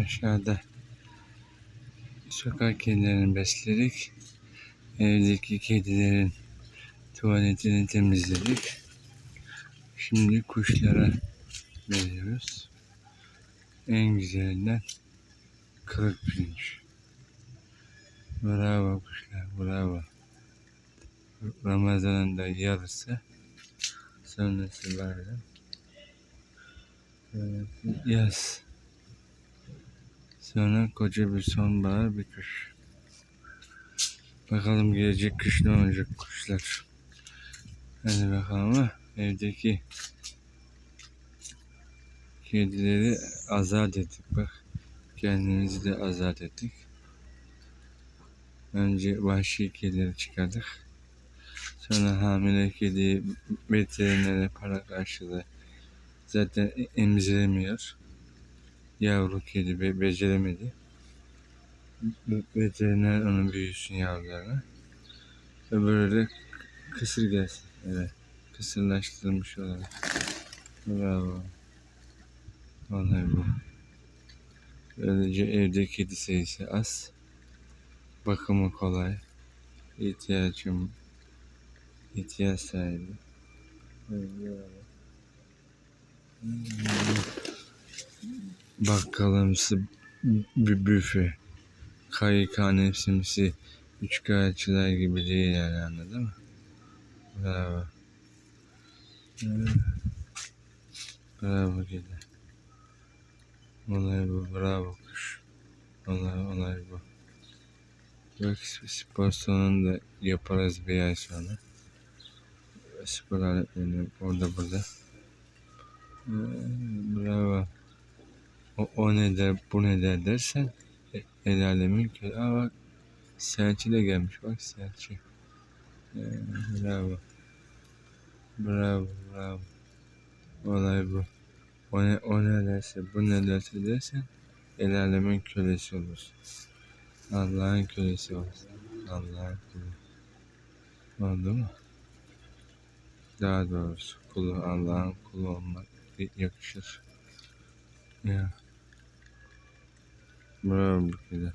Aşağıda sokak kedilerini besledik. Evdeki kedilerin tuvaletini temizledik. Şimdi kuşlara veriyoruz. En güzelinden kırık pirinç. Bravo kuşlar, bravo. Ramazan'ın da yarısı. Sonrası bayram. Sonrası yaz. Sonra koca bir sonbahar bir kış. Bakalım gelecek kış ne olacak kuşlar. Hadi bakalım ama evdeki kedileri azat ettik bak. Kendimizi de azat ettik. Önce vahşi kedileri çıkardık. Sonra hamile kedi veterinere para karşılığı zaten emziremiyor. Yavru kedi be beceremedi. Veteriner onun büyüsün yavrularına. Öbürü de kısır gelsin. Evet. Kısırlaştırılmış olarak. Bravo. Vallahi bu. Böylece evde kedi sayısı az. Bakımı kolay. İhtiyacım ihtiyaç sahibi. Bir büfe. Kayıkhane simsi. Üç kağıtçılar gibi değil yani anladın mı? Bravo. Bravo kedi. Olay bu. Bravo kuş. Olay, olay bu. Bak spor salonunu da yaparız bir ay sonra. Spor aletlerini orada burada. Ee, Bravo. O, o ne der bu ne der dersen e- el alemin kö- Aa bak Selçi de gelmiş bak Selçi. Ee, bravo. Bravo bravo. Olay bu. O ne, o ne derse bu ne derse dersen el alemin kölesi olursun. Allah'ın kölesi olsun. Allah'ın kölesi. Oldu mu? Daha doğrusu kulu Allah'ın kulu olmak yakışır. Ya. Kedi.